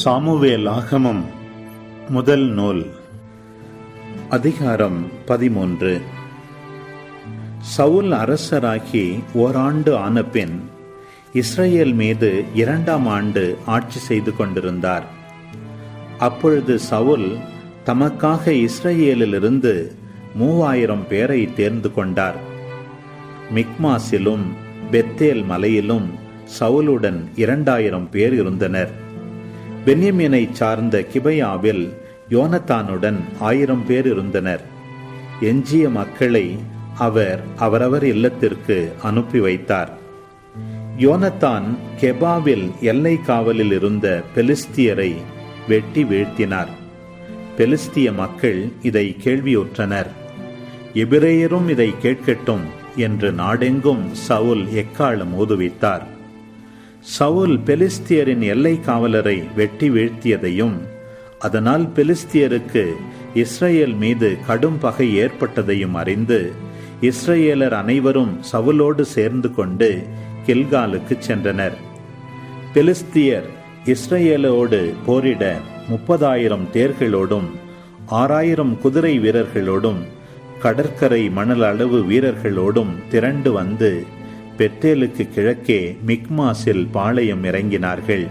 Samuel ஆகமம் முதல் நூல் அதிகாரம் பதிமூன்று. சவுல் அரசராகி ஓராண்டு ஆனபின் இஸ்ரேல் மீது இரண்டாம் ஆண்டு ஆட்சி செய்து கொண்டிருந்தார். அப்பொழுது சவுல் தமக்காக இஸ்ரேலிலிருந்து மூவாயிரம் பேரை தேர்ந்து கொண்டார். மிக்மாஸிலும் பெத்தேல் மலையிலும் சவுலுடன் இரண்டாயிரம் பேர் இருந்தனர். பென்யமீனை சார்ந்த கிபையாவில் யோனத்தானுடன் ஆயிரம் பேர் இருந்தனர். எஞ்சிய மக்களை அவர் அவரவர் இல்லத்திற்கு அனுப்பி வைத்தார். யோனத்தான் கெபாவில் எல்லை காவலில் இருந்த பெலிஸ்தியரை வெட்டி வீழ்த்தினார். பெலிஸ்திய மக்கள் இதை கேள்வியுற்றனர். எபிரேயரும் இதை கேட்கட்டும் என்று நாடெங்கும் சவுல் எக்காலம் ஊதுவித்தார். சவுல் பெலிஸ்தியரின் எல்லை காவலரை வெட்டி வீழ்த்தியதையும் அதனால் பெலிஸ்தியருக்கு இஸ்ரேல் மீது கடும் பகை ஏற்பட்டதையும் அறிந்து இஸ்ரேலர் அனைவரும் சவுலோடு சேர்ந்து கொண்டு கில்காலுக்கு சென்றனர். பெலிஸ்தியர் இஸ்ரேலோடு போரிட முப்பதாயிரம் தேர்களோடும் ஆறாயிரம் குதிரை வீரர்களோடும் கடற்கரை மணல் அளவு வீரர்களோடும் திரண்டு வந்து பெத்தேலுக்கு கிழக்கே மிக்மாஸில் பாளையம் இறங்கினார்கள்.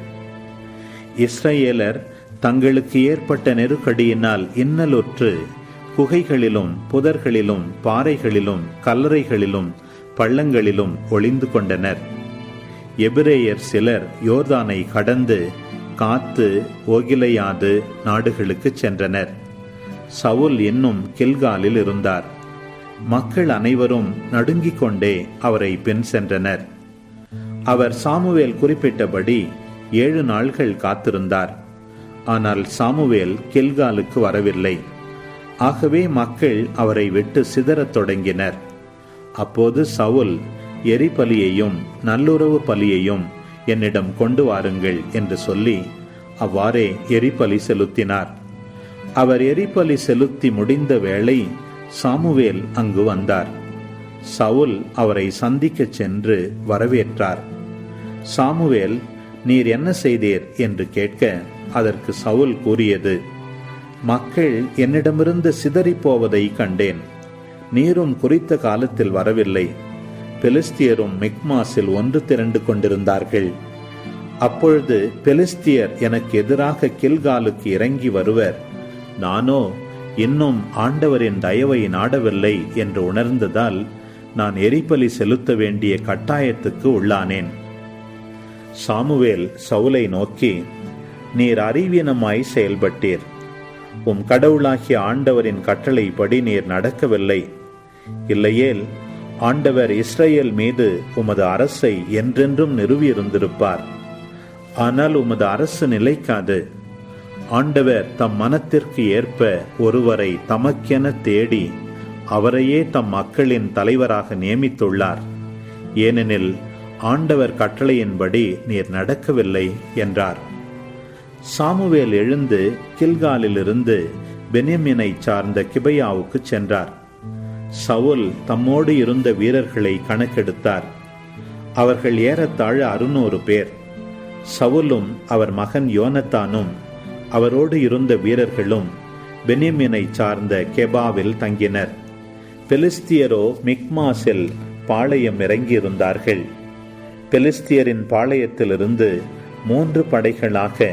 இஸ்ரேலர் தங்களுக்கு ஏற்பட்ட நெருக்கடியினால் இன்னலுற்று குகைகளிலும் புதர்களிலும் பாறைகளிலும் கல்லறைகளிலும் பள்ளங்களிலும் ஒளிந்து கொண்டனர். எபிரேயர் சிலர் யோர்தானை கடந்து காத்து ஓகிலையாது நாடுகளுக்கு சென்றனர். சவுல் இன்னும் கில்காலில் இருந்தார். மக்கள் அனைவரும் நடுங்கிக் கொண்டே அவரை பின் சென்றனர். அவர் சாமுவேல் குறிப்பிட்டபடி ஏழு நாள்கள் காத்திருந்தார். ஆனால் சாமுவேல் கில்காலுக்கு வரவில்லை. ஆகவே மக்கள் அவரை விட்டு சிதறத் தொடங்கினர். அப்போது சவுல் எரிபலியையும் நல்லுறவு பலியையும் என்னிடம் கொண்டு வாருங்கள் என்று சொல்லி அவ்வாறே எரிபலி செலுத்தினார். அவர் எரிபலி செலுத்தி முடிந்த வேளை சாமுவேல் அங்கு வந்தார். சவுல் அவரை சந்திக்கச் சென்று வரவேற்றார். சாமுவேல் நீர் என்ன செய்தீர்? என்று கேட்க அதற்கு சவுல் கூறியது மக்கள் என்னிடமிருந்து சிதறிப்போவதை கண்டேன். நீரும் குறித்த காலத்தில் வரவில்லை. பெலிஸ்தியரும் மிக்மாஸில் ஒன்று திரண்டு கொண்டிருந்தார்கள். அப்பொழுது பெலிஸ்தியர் எனக்கு எதிராக கில்காலுக்கு இறங்கி வருவர். நானோ இன்னும் ஆண்டவரின் தயவை நாடவில்லை என்று உணர்ந்ததால் நான் எரிபலி செலுத்த வேண்டிய கட்டாயத்துக்கு உள்ளானேன். சாமுவேல் சவுலை நோக்கி நீர் அறிவீனமாய் செயல்பட்டீர். உம் கடவுளாகிய ஆண்டவரின் கட்டளைப்படி நீர் நடக்கவில்லை. இல்லையேல் ஆண்டவர் இஸ்ரேல் மீது உமது அரசை என்றென்றும் நிறுவியிருந்திருப்பார். ஆனால் உமது அரசு நிலைக்காது. ஆண்டவர் தம் மனத்திற்கு ஏற்ப ஒருவரை தமக்கென தேடி அவரையே தம் மக்களின் தலைவராக நியமித்துள்ளார். ஏனெனில் ஆண்டவர் கட்டளையின்படி நீர் நடக்கவில்லை என்றார். சாமுவேல் எழுந்து கில்காலிலிருந்து பெனியமினை சார்ந்த கிபையாவுக்கு சென்றார். சவுல் தம்மோடு இருந்த வீரர்களை கணக்கெடுத்தார். அவர்கள் ஏறத்தாழ அறுநூறு பேர். சவுலும் அவர் மகன் யோனத்தானும் அவரோடு இருந்த வீரர்களும் பெனியமினை சார்ந்த கெபாவில் தங்கினர். பெலிஸ்தியரோ மிக்மாஸில் பாளையம் இறங்கியிருந்தார்கள். பெலிஸ்தியரின் பாளையத்திலிருந்து மூன்று படைகளாக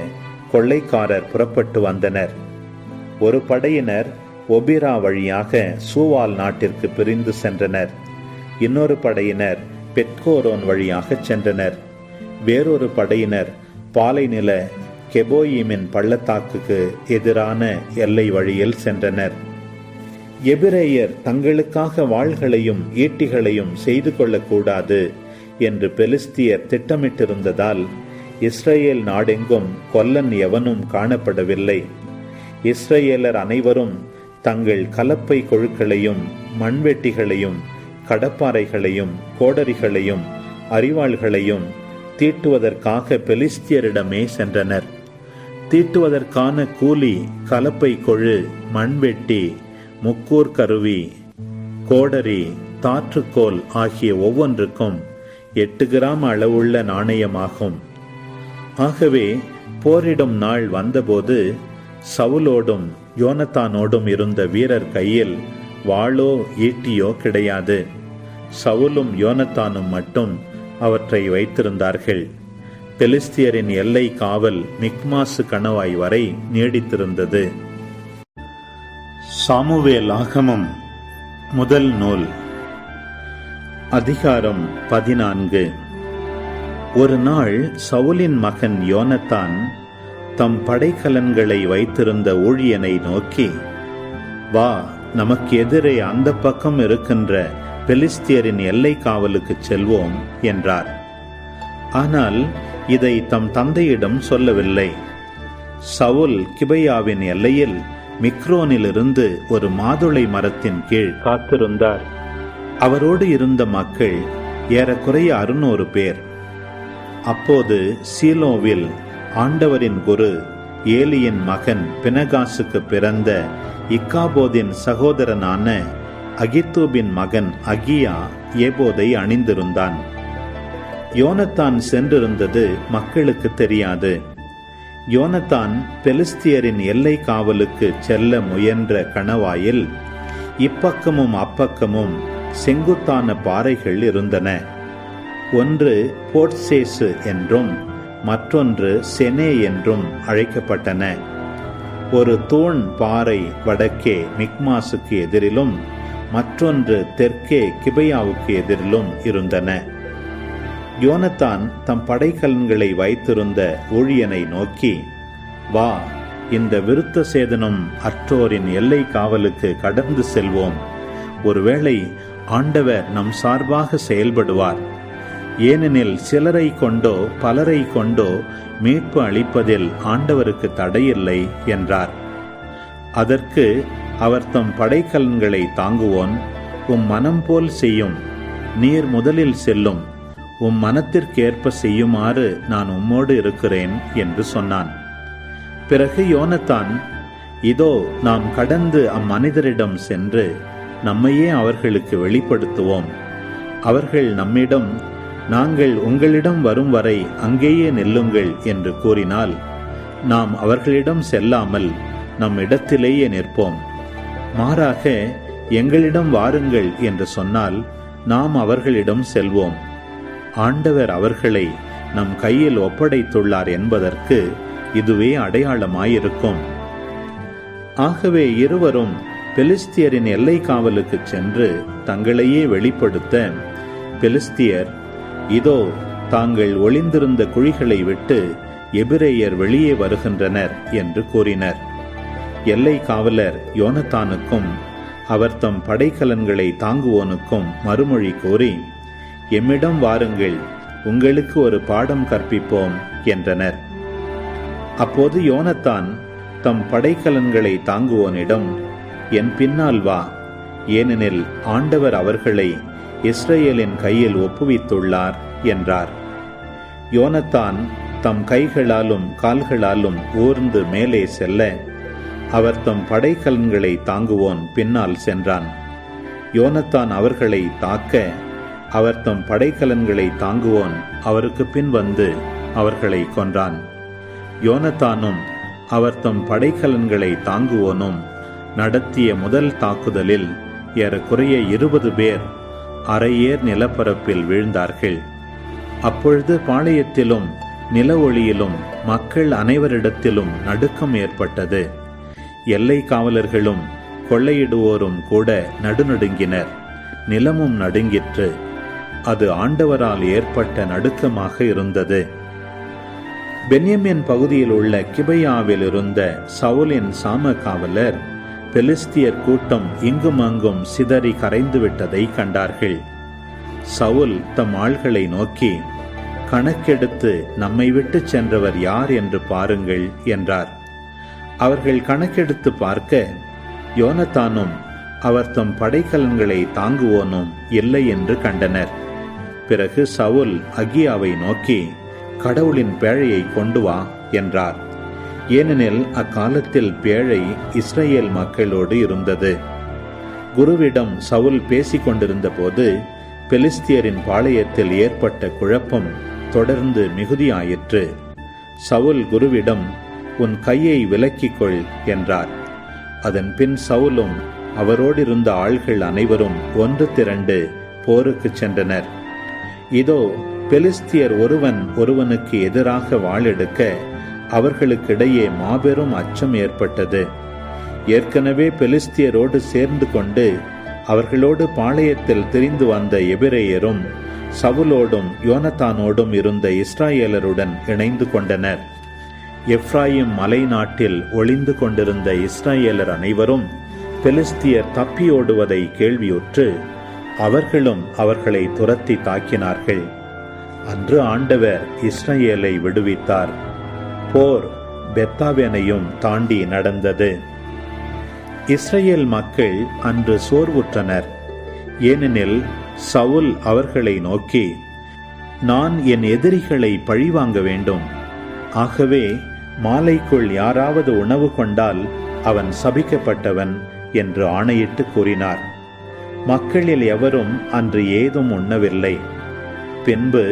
கொள்ளைக்காரர் புறப்பட்டு வந்தனர். ஒரு படையினர் ஒபிரா வழியாக சூவால் நாட்டிற்கு பிரிந்து சென்றனர். இன்னொரு படையினர் பெட்கோரோன் வழியாக சென்றனர். வேறொரு படையினர் பாலைநில கெபோயிமின் பள்ளத்தாக்குக்கு எதிரான எல்லை வழியில் சென்றனர். எபிரேயர் தங்களுக்காக வாள்களையும் ஈட்டிகளையும் செய்து கொள்ளக்கூடாது என்று பெலிஸ்தியர் திட்டமிட்டிருந்ததால் இஸ்ரேல் நாடெங்கும் கொல்லன் எவனும் காணப்படவில்லை. இஸ்ரேலர் அனைவரும் தங்கள் கலப்பை கொழுக்களையும் மண்வெட்டிகளையும் கடப்பாறைகளையும் கோடரிகளையும் அறிவாள்களையும் தீட்டுவதற்காக பெலிஸ்தியரிடமே சென்றனர். தீட்டுவதற்கான கூலி கலப்பை கொழு மண்வெட்டி முக்கூர் கருவி கோடரி தாற்றுக்கோல் ஆகிய ஒவ்வொன்றுக்கும் எட்டு கிராம் அளவுள்ள நாணயமாகும். ஆகவே போரிடும் நாள் வந்தபோது சவுலோடும் யோனத்தானோடும் இருந்த வீரர் கையில் வாளோ ஈட்டியோ கிடையாது. சவுலும் யோனத்தானும் மட்டும் அவற்றை வைத்திருந்தார்கள். பெலிஸ்தியரின் எல்லை காவல் மிக்மாசு கணவாய் வரை நீடித்திருந்தது. சாமுவேல் ஆகமம் முதல் நூல். அதிகாரம் பதினான்கு. ஒரு நாள் சவுலின் மகன் யோனத்தான் தம் படைக்கலன்களை வைத்திருந்த ஊழியனை நோக்கி வா நமக்கு எதிரே அந்த பக்கம் இருக்கின்ற பெலிஸ்தியரின் எல்லை காவலுக்கு செல்வோம் என்றார். ஆனால் இதை தம் தந்தையிடம் சொல்லவில்லை. சவுல் கிபையாவின் எல்லையில் மிக்ரோனிலிருந்து ஒரு மாதுளை மரத்தின் கீழ் காத்திருந்தார். அவரோடு இருந்த மக்கள் ஏறக்குறைய அறுநூறு பேர். அப்போது சீலோவில் ஆண்டவரின் குரு ஏலியின் மகன் பினகாசுக்கு பிறந்த இக்காபோதின் சகோதரனான அகித்தூபின் மகன் அகியா ஏபோதை அணிந்திருந்தான். யோனத்தான் சென்றிருந்தது மக்களுக்கு தெரியாது. யோனத்தான் பெலிஸ்தியரின் எல்லை காவலுக்கு செல்ல முயன்ற கணவாயில் இப்பக்கமும் அப்பக்கமும் செங்குத்தான பாறைகள் இருந்தன. ஒன்று போர்ட்சேசு என்றும் மற்றொன்று செனே என்றும் அழைக்கப்பட்டன. ஒரு தூண் பாறை வடக்கே மிக்மாசுக்கு எதிரிலும் மற்றொன்று தெற்கே கிபையாவுக்கு எதிரிலும் இருந்தன. யோனத்தான் தம் படைக்கலன்களை வைத்திருந்த ஊழியனை நோக்கி வா இந்த விருத்த சேதனம் அற்றோரின் எல்லை காவலுக்கு கடந்து செல்வோம். ஒருவேளை ஆண்டவர் நம் சார்பாக செயல்படுவார். ஏனெனில் சிலரை கொண்டோ பலரை கொண்டோ மீட்பு அளிப்பதில் ஆண்டவருக்கு தடையில்லை என்றார். அதற்கு அவர் தம் படைக்கலன்களை தாங்குவோன். உம் மனம் போல் செய்யும். நீர் முதலில் செல்லும். உம் மனத்திற்கேற்ப செய்யுமாறு நான் உம்மோடு இருக்கிறேன் என்று சொன்னான். பிறகு யோனத்தான் இதோ நாம் கடந்து அம்மனிதரிடம் சென்று நம்மையே அவர்களுக்கு வெளிப்படுத்துவோம். அவர்கள் நம்மிடம் நாங்கள் உங்களிடம் வரும் வரை அங்கேயே நெல்லுங்கள் என்று கூறினால் நாம் அவர்களிடம் செல்லாமல் நம் இடத்திலேயே நிற்போம். மாறாக எங்களிடம் வாருங்கள் என்று சொன்னால் நாம் அவர்களிடம் செல்வோம். ஆண்டவர் அவர்களை நம் கையில் ஒப்படைத்துள்ளார் என்பதற்கு இதுவே அடையாளமாயிருக்கும். ஆகவே இருவரும் பெலிஸ்தியரின் எல்லை காவலுக்கு சென்று தங்களையே வெளிப்படுத்த பெலிஸ்தியர் இதோ தாங்கள் ஒளிந்திருந்த குழிகளை விட்டு எபிரேயர் வெளியே வருகின்றனர் என்று கூறினர். எல்லை காவலர் யோனத்தானுக்கும் அவர் தம் படைக்கலன்களை தாங்குவோனுக்கும் மறுமொழி கூறி எம்மிடம் வாருங்கள் உங்களுக்கு ஒரு பாடம் கற்பிப்போம் என்றனர். அப்போது யோனத்தான் தம் படைக்கலன்களை தாங்குவோனிடம் என் பின்னால் வா ஏனெனில் ஆண்டவர் அவர்களை இஸ்ரேலின் கையில் ஒப்புவித்துள்ளார் என்றார். யோனத்தான் தம் கைகளாலும் கால்களாலும் ஊர்ந்து மேலே செல்ல அவர் தம் படைக்கலன்களை தாங்குவோன் பின்னால் சென்றான். யோனத்தான் அவர்களை தாக்க அவர் தம் படைக்கலன்களை தாங்குவோன். அவருக்கு பின் வந்து அவர்களை கொன்றான். யோனத்தானும் அவர் தம் படைக்கலன்களை தாங்குவோனும். நடத்திய முதல் தாக்குதலில் ஏறக்குறைய இருபது பேர் அரையேர் நிலப்பரப்பில் வீழ்ந்தார்கள். அப்பொழுது பாளையத்திலும் நில ஒளியிலும் மக்கள் அனைவரிடத்திலும் நடுக்கம் ஏற்பட்டது. எல்லை காவலர்களும் கொள்ளையிடுவோரும் கூட நடுநடுங்கினர். நிலமும் நடுங்கிற்று. அது ஆண்டவரால் ஏற்பட்ட நடுக்கமாக இருந்தது. பென்யமின் பகுதியில் உள்ள கிபையாவில் இருந்த சவுலின் சாம காவலர் பெலிஸ்தியர் கூட்டம் இங்கும் அங்கும் சிதறி கரைந்து விட்டதை கண்டார்கள். சவுல் தம் ஆள்களை நோக்கி கணக்கெடுத்து நம்மை விட்டு சென்றவர் யார் என்று பாருங்கள் என்றார். அவர்கள் கணக்கெடுத்து பார்க்க யோனத்தானும் அவர் தம் படைக்கலன்களை தாங்குவோனும் இல்லை என்று கண்டனர். பிறகு சவுல் அகியாவை நோக்கி கடவுளின் பேழையை கொண்டு வா என்றார். ஏனெனில் அக்காலத்தில் பேழை இஸ்ரேல் மக்களோடு இருந்தது. குருவிடம் சவுல் பேசிக் கொண்டிருந்த போது பெலிஸ்தியரின் பாளையத்தில் ஏற்பட்ட குழப்பம் தொடர்ந்து மிகுதியாயிற்று. சவுல் குருவிடம் உன் கையை விலக்கிக்கொள் என்றார். அதன் பின் சவுலும் அவரோடிருந்த ஆள்கள் அனைவரும் ஒன்று திரண்டு போருக்குச் சென்றனர். இதோ பெலிஸ்தியர் ஒருவன் ஒருவனுக்கு எதிராக வாளெடுக்க அவர்களுக்கிடையே மாபெரும் அச்சம் ஏற்பட்டது. ஏற்கனவே பெலிஸ்தியரோடு சேர்ந்து கொண்டு அவர்களோடு பாளையத்தில் திரிந்து வந்த எபிரேயரும் சவுலோடும் யோனத்தானோடும் இருந்த இஸ்ராயேலருடன் இணைந்து கொண்டனர். எப்ராயிம் மலை நாட்டில் ஒளிந்து கொண்டிருந்த இஸ்ராயேலர் அனைவரும் பெலிஸ்தியர் தப்பியோடுவதை கேள்வியுற்று அவர்களும் அவர்களை துரத்தி தாக்கினார்கள். அன்று ஆண்டவர் இஸ்ரேலை விடுவித்தார். போர் பெத்தாவேனையும் தாண்டி நடந்தது. இஸ்ரேல் மக்கள் அன்று சோர்வுற்றனர். ஏனெனில் சவுல் அவர்களை நோக்கி நான் என் எதிரிகளை பழிவாங்க வேண்டும். ஆகவே மாலைக்குள் யாராவது உணவு கொண்டால் அவன் சபிக்கப்பட்டவன் என்று ஆணையிட்டு கூறினார். மக்களில் எவரும் அன்று ஏதும் உண்ணவில்லை. பின்பு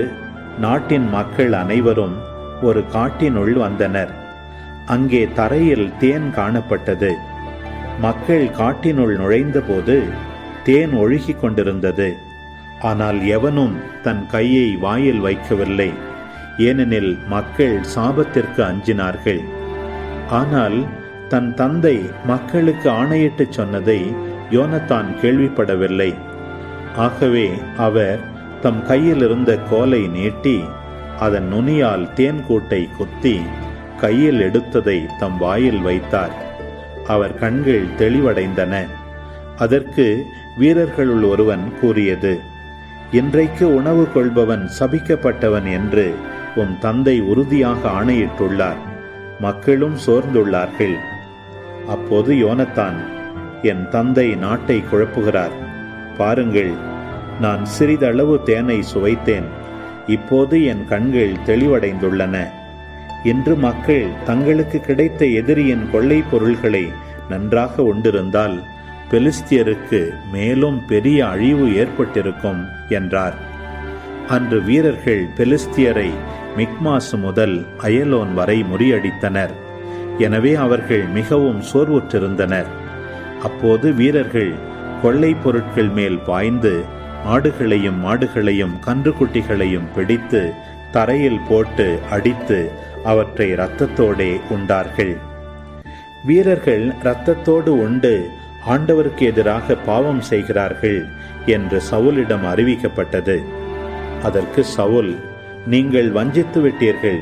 நாட்டின் மக்கள் அனைவரும் ஒரு காட்டினுள் வந்தனர். அங்கே தரையில் தேன் காணப்பட்டது. மக்கள் காட்டினுள் நுழைந்தபோது தேன் ஒழுகிக் கொண்டிருந்தது. ஆனால் எவனும் தன் கையை வாயில் வைக்கவில்லை. ஏனெனில் மக்கள் சாபத்திற்கு அஞ்சினார்கள். ஆனால் தன் தந்தை மக்களுக்கு ஆணையிட்டுச் சொன்னதை யோனத்தான் கேள்விப்படவில்லை. ஆகவே அவர் தம் கையில் இருந்த கோலை நீட்டி அதன் நுனியால் தேன் கூட்டை குத்தி கையில் எடுத்ததை தம் வாயில் வைத்தார். அவர் கண்கள் தெளிவடைந்தன. அதற்கு வீரர்களுள் ஒருவன் கூறியது இன்றைக்கு உணவு கொள்பவன் சபிக்கப்பட்டவன் என்று உம் தந்தை உறுதியாக ஆணையிட்டுள்ளார். மக்களும் சோர்ந்துள்ளார்கள். அப்போது யோனத்தான் என் தந்தை நாட்டை குழப்புகிறார். பாருங்கள் நான் சிறிதளவு தேனை சுவைத்தேன். இப்போது என் கண்கள் தெளிவடைந்துள்ளன. இன்று மக்கள் தங்களுக்கு கிடைத்த எதிரியின் கொள்ளை பொருள்களை நன்றாக உண்டிருந்தால் பெலிஸ்தியருக்கு மேலும் பெரிய அழிவு ஏற்பட்டிருக்கும் என்றார். அன்று வீரர்கள் பெலிஸ்தியரை மிக்மாசு முதல் அயலோன் வரை முறியடித்தனர். எனவே அவர்கள் மிகவும் சோர்வுற்றிருந்தனர். அப்போது வீரர்கள் கொள்ளை பொருட்கள் மேல் பாய்ந்து ஆடுகளையும் மாடுகளையும் கன்றுக்குட்டிகளையும் பிடித்து தரையில் போட்டு அடித்து அவற்றை இரத்தத்தோடே உண்டார்கள். வீரர்கள் இரத்தத்தோடு உண்டு ஆண்டவருக்கு எதிராக பாவம் செய்கிறார்கள் என்று சவுலிடம் அறிவிக்கப்பட்டது. அதற்கு சவுல் நீங்கள் வஞ்சித்து விட்டீர்கள்.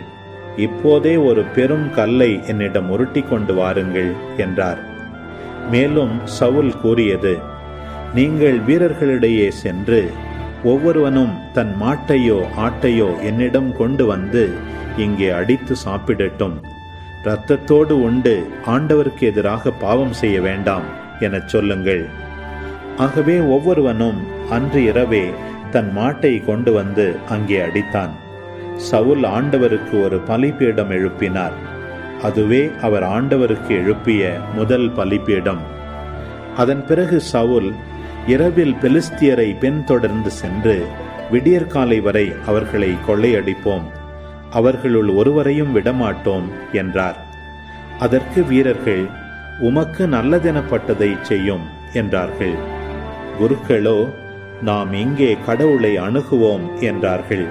இப்போதே ஒரு பெரும் கல்லை என்னிடம் உருட்டி கொண்டு வாருங்கள் என்றார். மேலும் சவுல் கூறியது நீங்கள் வீரர்களிடையே சென்று ஒவ்வொருவனும் தன் மாட்டையோ ஆட்டையோ என்னிடம் கொண்டு வந்து இங்கே அடித்து சாப்பிடட்டும். இரத்தத்தோடு உண்டு ஆண்டவருக்கு எதிராக பாவம் செய்ய வேண்டாம் எனச் சொல்லுங்கள். ஆகவே ஒவ்வொருவனும் அன்று இரவே தன் மாட்டை கொண்டு வந்து அங்கே அடித்தான். சவுல் ஆண்டவருக்கு ஒரு பலிபீடம் எழுப்பினார். அதுவே அவர் ஆண்டவருக்கு எழுப்பிய முதல் பலிப்பீடம் அதன் பிறகு சவுல் இரவில் பெலிஸ்தியரை பின்தொடர்ந்து சென்று விடியற்காலை வரை அவர்களை கொள்ளையடிப்போம். அவர்களுள் ஒருவரையும் விடமாட்டோம் என்றார். அதற்கு வீரர்கள் உமக்கு நல்லதெனப்பட்டதை செய்யும் என்றார்கள். குருக்களோ நாம் இங்கே கடவுளை அணுகுவோம் என்றார்கள்.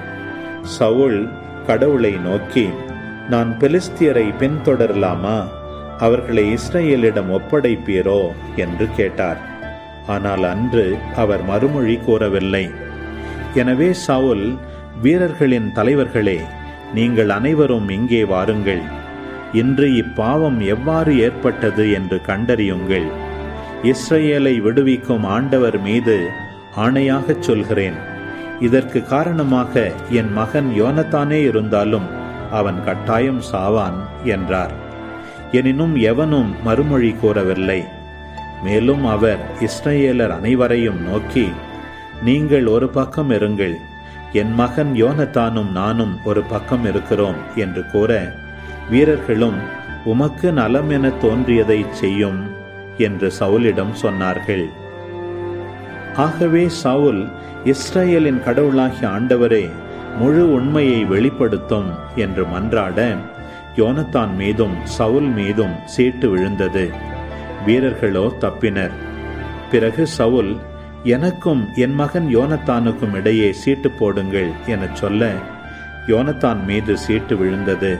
சவுல் கடவுளை நோக்கி நான் பெலிஸ்தியரை பின்தொடரலாமா? அவர்களை இஸ்ரேலிடம் ஒப்படைப்பீரோ? என்று கேட்டார். ஆனால் அன்று அவர் மறுமொழி கூறவில்லை. எனவே சவுல் வீரர்களின் தலைவர்களே நீங்கள் அனைவரும் இங்கே வாருங்கள். இன்று இப்பாவம் எவ்வாறு ஏற்பட்டது என்று கண்டறியுங்கள். இஸ்ரேலை விடுவிக்கும் ஆண்டவர் மீது ஆணையாகச் சொல்கிறேன். இதற்கு காரணமாக என் மகன் யோனத்தானே இருந்தாலும் அவன் கட்டாயம் சாவான் என்றார். எனினும் எவனும் மறுமொழி கூறவில்லை. மேலும் அவர் இஸ்ரேலர் அனைவரையும் நோக்கி நீங்கள் ஒரு பக்கம் இருங்கள். என் மகன் யோனத்தானும் நானும் ஒரு பக்கம் இருக்கிறோம் என்று கூற வீரர்களும் உமக்கு நலம் என தோன்றியதை செய்யும் என்று சவுலிடம் சொன்னார்கள். ஆகவே சவுல் இஸ்ரேலின் கடவுளாகிய ஆண்டவரே முழு உண்மையை வெளிப்படுத்தும் என்று மன்றாட யோனத்தான் மீதும் சவுல் மீதும் சீட்டு விழுந்தது. வீரர்களோ தப்பினர். பிறகு சவுல் எனக்கும் என் மகன் யோனத்தானுக்கும் இடையே சீட்டு போடுங்கள் எனச் சொல்ல யோனத்தான் மீது சீட்டு விழுந்தது.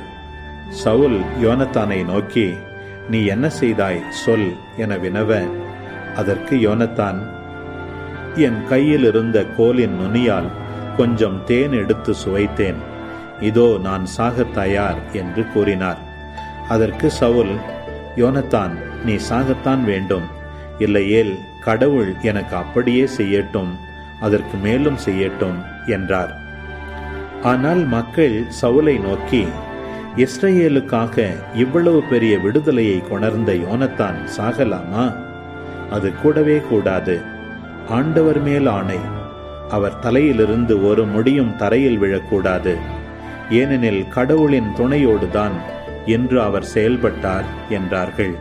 சவுல் யோனத்தானை நோக்கி நீ என்ன செய்தாய்? சொல் என வினவ அதற்கு யோனத்தான் என் கையில் இருந்த கோலின் நுனியால் கொஞ்சம் தேன் எடுத்து சுவைத்தேன். இதோ நான் சாகத் தயார் என்று கூறினார். அதற்கு சவுல் யோனத்தான் நீ சாகத்தான் வேண்டும். இல்லையேல் கடவுள் எனக்கு அப்படியே செய்யட்டும் அதற்கு மேலும் செய்யட்டும் என்றார். ஆனால் மக்கள் சவுலை நோக்கி இஸ்ரேலுக்காக இவ்வளவு பெரிய விடுதலையை கொணர்ந்த யோனத்தான் சாகலாமா? அது கூடவே கூடாது. ஆண்டவர் மேல் ஆணை அவர் தலையிலிருந்து ஒரு முடியும் தரையில் விழக்கூடாது. ஏனெனில் கடவுளின் துணையோடுதான் என்று அவர் செயல்பட்டார் என்றார்கள்.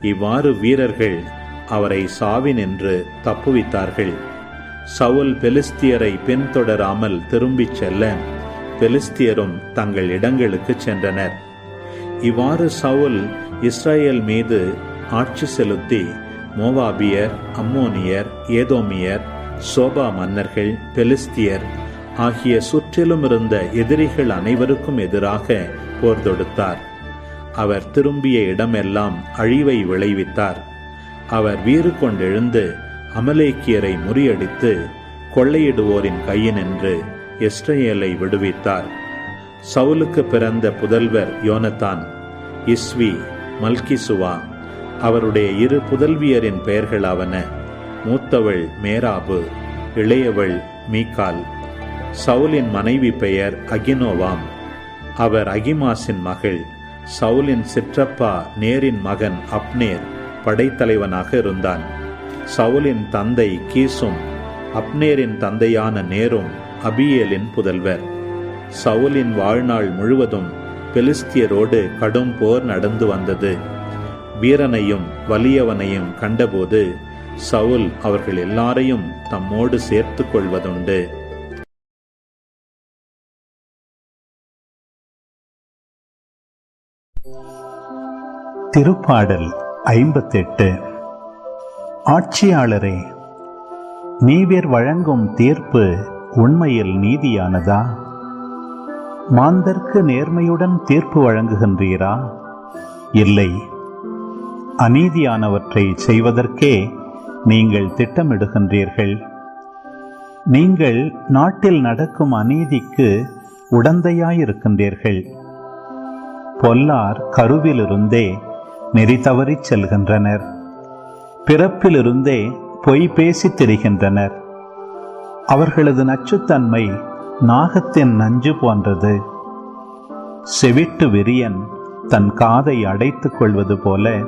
இவ்வாறு வீரர்கள் அவரை சாவினின்று தப்புவித்தார்கள். சவுல் பெலிஸ்தியரை பின்தொடராமல் திரும்பிச் செல்ல பெலிஸ்தியரும் தங்கள் இடங்களுக்கு சென்றனர். இவ்வாறு சவுல் இஸ்ரேல் மீது ஆட்சி செலுத்தி மோவாபியர் அம்மோனியர் ஏதோமியர் சோபா மன்னர்கள் பெலிஸ்தியர் ஆகிய சுற்றிலும் இருந்த எதிரிகள் அனைவருக்கும் எதிராக போர் தொடுத்தார். அவர் திரும்பிய இடமெல்லாம் அழிவை விளைவித்தார். அவர் வீறு கொண்டெழுந்து அமலேக்கியரை முறியடித்து கொள்ளையிடுவோரின் கையினின்று இஸ்ரேலை விடுவித்தார். சவுலுக்கு பிறந்த புதல்வர் யோனத்தான் இஸ்வி மல்கிசுவா அவருடைய இரு புதல்வியரின் பெயர்களாவன மூத்தவள் மேராபு இளையவள் மீகால் சவுலின் மனைவி பெயர் அகினோவாம். அவர் அகிமாசின் மகள். சவுலின் சிற்றப்பா நேரின் மகன் அப்னேர் படைத்தலைவனாக இருந்தான். சவுலின் தந்தை கீசும் அப்னேரின் தந்தையான நேரும் அபியேலின் புதல்வர். சவுலின் வாழ்நாள் முழுவதும் பெலிஸ்தியரோடு கடும் போர் நடந்து வந்தது. வீரனையும் வலியவனையும் கண்டபோது சவுல் அவர்கள் எல்லாரையும் தம்மோடு சேர்த்து கொள்வதுண்டு. திருப்பாடல் ஐம்பத்தெட்டு. ஆட்சியாளரே நீவேர் வழங்கும் தீர்ப்பு உண்மையில் நீதியானதா? மாந்தர்க்கு நேர்மையுடன் தீர்ப்பு வழங்குகின்றீரா? இல்லை. அநீதியானவற்றை செய்வதற்கே நீங்கள் திட்டமிடுகின்றீர்கள். நீங்கள் நாட்டில் நடக்கும் அநீதிக்கு உடந்தையாயிருக்கின்றீர்கள். பொல்லார் கருவிலிருந்தே நெறி தவறிச் செல்கின்றனர். பிறப்பிலிருந்தே பொய் பேசித் திரிகின்றனர். அவர்களது நச்சுத்தன்மை நாகத்தின் நஞ்சு போன்றது. செவிட்டு விரியன் தன் காதை அடைத்துக் கொள்வது போல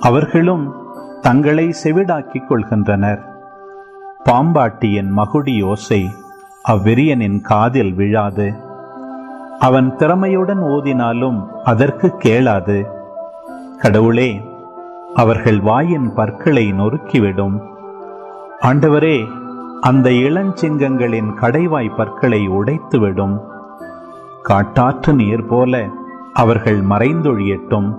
அவர்களும் தங்களை செவிடாக்கிக் கொள்கின்றனர். பாம்பாட்டியின் மகுடி ஓசை அவ்விரியனின் காதில் விழாது. அவன் திறமையுடன் ஓதினாலும் அதற்கு கேளாது. கடவுளே அவர்கள் வாயின் பற்களை நொறுக்கிவிடும். ஆண்டவரே அந்த இளஞ்சிங்கங்களின் கடைவாய் பற்களை உடைத்துவிடும். காட்டாற்று நீர் போல அவர்கள் மறைந்தொழியட்டும்.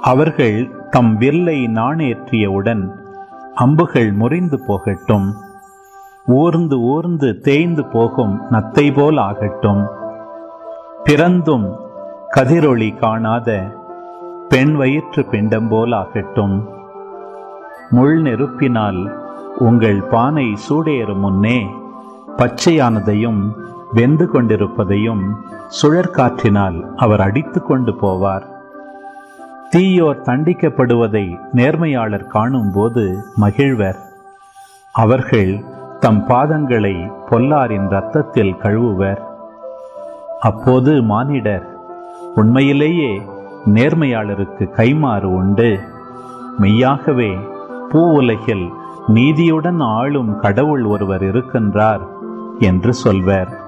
அவர்கள் தம் வில்லை நாணேற்றியவுடன் அம்புகள் முறிந்து போகட்டும். ஊர்ந்து ஊர்ந்து தேய்ந்து போகும் நத்தை போல் ஆகட்டும். பிறந்தும் கதிரொளி காணாத பெண் வயிற்று பிண்டம் போல் ஆகட்டும். முள் நெருப்பினால் உங்கள் பானை சூடேறும் முன்னே பச்சையானதையும் வெந்து கொண்டிருப்பதையும் சுழற்காற்றினால் அவர் அடித்து கொண்டு போவார். தீயோர் தண்டிக்கப்படுவதை நேர்மையாளர் காணும்போது மகிழ்வர். அவர்கள் தம் பாதங்களை பொல்லாரின் இரத்தத்தில் கழுவுவர். அப்போது மானிடர் உண்மையிலேயே நேர்மையாளருக்கு கைமாறு உண்டு. மெய்யாகவே பூ உலகில் நீதியுடன் ஆளும் கடவுள் ஒருவர் இருக்கின்றார் என்று சொல்வர்.